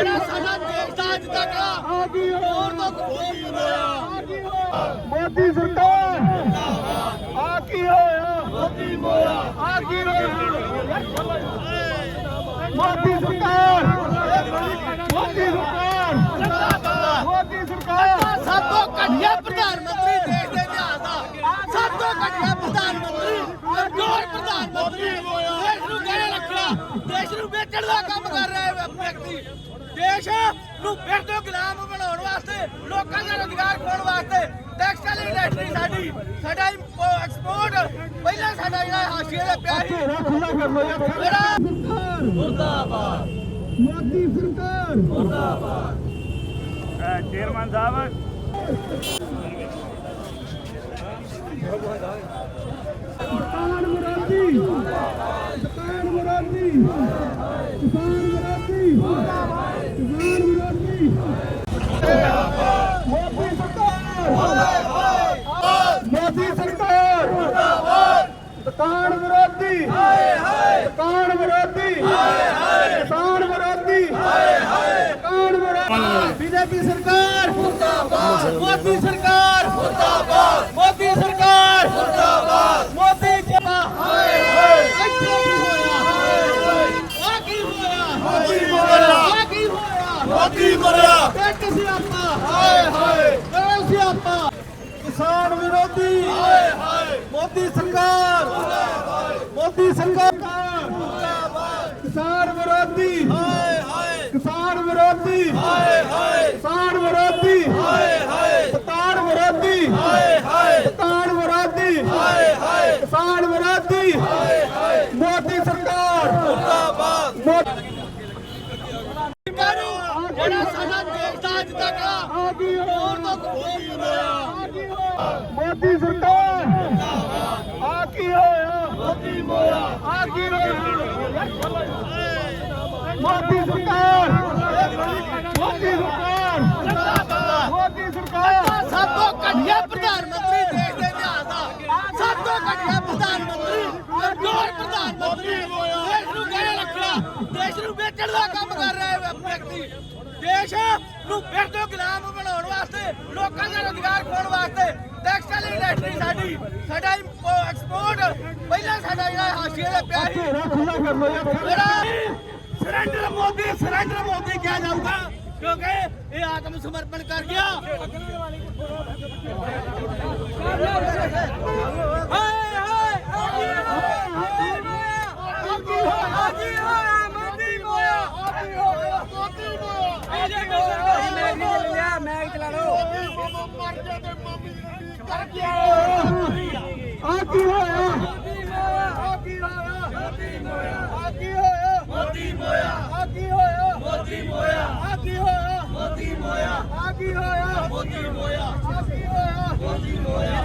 ਜਿਹੜਾ ਸਾਡਾ ਦੇਸ਼ ਦਾ ਅੱਜ ਤੱਕ ਆ। ਕੀ ਹੋਰ ਤੋਂ ਕੋਈ ਨਹੀਂ ਹੋਇਆ। ਮੋਦੀ ਸਰਕਾਰ। ਆ ਕੀ ਹੋਇਆ ਮੋਦੀ ਮੋਇਆ ਆ ਕੀ ਹੋਇਆ ਮੋਦੀ ਸਰਕਾਰ। ਮੋਦੀ ਸਰਕਾਰ। ਮੋਦੀ ਸਰਕਾਰ। ਸਭ ਤੋਂ ਘਟੀਆ ਪ੍ਰਧਾਨ ਮੰਤਰੀ ਦੇਸ਼ ਦੇ ਇਤਿਹਾਸ ਦਾ। ਸਭ ਤੋਂ ਘਟੀਆ ਪ੍ਰਧਾਨ ਮੰਤਰੀ। ਕਮਜ਼ੋਰ ਪ੍ਰਧਾਨ ਮੰਤਰੀ। ਦੇਸ਼ ਨੂੰ ਗਲੇ ਰੱਖਣਾ। ਦੇਸ਼ ਨੂੰ ਵੇਚਣ ਦਾ ਕੰਮ ਕਰ ਰਿਹਾ ਹੈ ਵਿਅਕਤੀ। ਦੇਸ਼ ਨੂੰ ਫਿਰ ਤੋਂ ਗੁਲਾਮ ਬਣਾਉਣ ਵਾਸਤੇ ਲੋਕਾਂ ਦਾ ਰੋਜ਼ਗਾਰ ਖੋਣ ਵਾਸਤੇ। ਟੈਕਸਟਾਈਲ ਇੰਡਸਟਰੀ ਸਾਡੀ। ਸਾਡਾ ਐਕਸਪੋਰਟ ਪਹਿਲਾਂ ਸਾਡਾ ਜਿਹੜਾ ਹਾਸ਼ੀਏ ਤੇ ਪਿਆ ਸੀ। ਘੇਰਾ ਖੁੱਲਾ ਕਰ ਲੋ ਯਾਰ ਜਿਹੜਾ ਸਰਕਾਰ ਮੁਰਦਾਬਾਦ ਮੋਦੀ ਸਰਕਾਰ। ਚੇਅਰਮੈਨ ਸਾਹਿਬ। ਕਿਸਾਨ ਮੁਰਾਦੀ। ਕਿਸਾਨ ਮੁਰਾਦੀ। ਕਿਸਾਨ ਮੁਰਾਦੀ। ਕਿਸਾਨ ਮੁਰਾਦੀ ਮੋਦੀ ਸਰਕਾਰ ਮੋਦੀ ਸਰਕਾਰ ਕਿਸਾਨ ਮੁਰਾਦੀ ਕਿਸਾਨ ਮੁਰਾਦੀ ਕਿਸਾਨ ਮੁਰਾਦੀ ਕਿਸਾਨ ਮੁਰਾਦੀ ਬੀਜੇਪੀ ਸਰਕਾਰ। ਮੁਰਦਾਬਾਦ ਮੋਦੀ ਸਰਕਾਰ। ਮੁਰਦਾਬਾਦ ਮੋਦੀ ਸਰਕਾਰ। ਮੁਰਦਾਬਾਦ ਮੋਦੀ ਜਮਾ ਹਾਏ ਹਾਏ ਇੱਥੇ ਕੀ ਹੋਇਆ? ਆ ਕੀ ਹੋਇਆ? ਮੋਦੀ ਮੋਇਆ ਆ ਕੀ ਹੋਇਆ? ਮੋਦੀ ਮੋਇਆ ਟੈਕ ਸਿਆਪਾ ਹਾਏ ਹਾਏ ਸਿਆਪਾ ਕਿਸਾਨ ਵਿਰੋਧੀ। ਹਾਏ ਹਾਏ ਮੋਦੀ ਸਰਕਾਰ। ਮੋਦੀ ਸਰਕਾਰ। ਕਿਸਾਨ ਵਿਰੋਧੀ। ਹਾਏ ਹਾਏ ਕਿਸਾਨ ਵਿਰੋਧੀ। ਹਾਏ ਹਾਏ ਕਿਸਾਨ ਵਿਰੋਧੀ। ਹਾਏ ਹਾਏ ਕਿਸਾਨ ਵਿਰੋਧੀ। ਹਾਏ ਹਾਏ ਕਿਸਾਨ ਵਿਰੋਧੀ। ਹਾਏ ਹਾਏ ਕਿਸਾਨ ਵਿਰੋਧੀ। ਹਾਏ ਹਾਏ ਮੋਦੀ ਸਰਕਾਰ। ਮੁਰਦਾਬਾਦ। ਜਿਹੜਾ ਸਾਡਾ ਦੇਸ਼ ਦਾ ਅੱਜ ਤੱਕ ਆ ਕੀ ਹੋਰ ਤੋਂ ਕੋਈ ਨਹੀਂ ਹੋਇਆ ਮੋਦੀ ਸਰਕਾਰ। ਆ ਕੀ ਹੋਇਆ? ਮੋਦੀ ਮੋਇਆ ਆ ਕੀ ਹੋਇਆ? ਮੋਦੀ ਸਰਕਾਰ। ਮੋਦੀ ਸਰਕਾਰ। ਮੋਦੀ ਸਰਕਾਰ। ਸਭ ਤੋਂ ਘਟੀਆ ਪ੍ਰਧਾਨ ਮੰਤਰੀ ਦੇਸ਼ ਦੇ ਇਤਿਹਾਸ ਦਾ। ਸਭ ਤੋਂ ਪ੍ਰਧਾਨ ਮੰਤਰੀ ਕਮਜ਼ੋਰ ਪ੍ਰਧਾਨ ਮੰਤਰੀ, ਦੇਸ਼ ਨੂੰ ਗਲੇ ਰੱਖਣਾ, ਦੇਸ਼ ਨੂੰ ਵੇਚਣ ਦਾ ਕੰਮ ਕਰ ਰਿਹਾ ਹੈ ਵਿਅਕਤੀ। ਦੇਸ਼ ਨੂੰ ਫਿਰ ਤੋਂ ਗੁਲਾਮ ਬਣਾਉਣ ਵਾਸਤੇ ਲੋਕਾਂ ਦਾ ਰੋਜ਼ਗਾਰ ਖੋਣ ਵਾਸਤੇ ਟੈਕਸਟਾਈਲ ਇੰਡਸਟਰੀ ਸਾਡੀ ਸਾਡਾ ਐਕਸਪੋਰਟ ਪਹਿਲਾਂ ਸਾਡਾ ਜਿਹੜਾ ਹਾਸ਼ੀਏ ਤੇ ਪਿਆ ਸੀ ਸਰੈਂਡਰ ਮੋਦੀ ਸਰੈਂਡਰ ਮੋਦੀ ਕਿਹਾ ਜਾਊਗਾ ਕਿਉਂਕਿ ਇਹ ਆਤਮ ਸਮਰਪਣ ਕਰ ਗਿਆ ਹਾਏ ਹਾਏ ਆਜੀ ਹੋਇਆ ਮੋਦੀ ਆ ਕੀ ਹੋਇਆ ਆ ਕੀ ਹੋਇਆ ਮੋਤੀ ਮੋਇਆ ਆ ਕੀ ਹੋਇਆ ਮੋਤੀ ਮੋਇਆ ਆ ਕੀ ਹੋਇਆ ਮੋਤੀ ਮੋਇਆ ਆ ਕੀ ਹੋਇਆ ਮੋਤੀ ਮੋਇਆ ਆ ਕੀ ਹੋਇਆ ਮੋਤੀ ਮੋਇਆ ਆ ਕੀ ਹੋਇਆ ਮੋਤੀ ਮੋਇਆ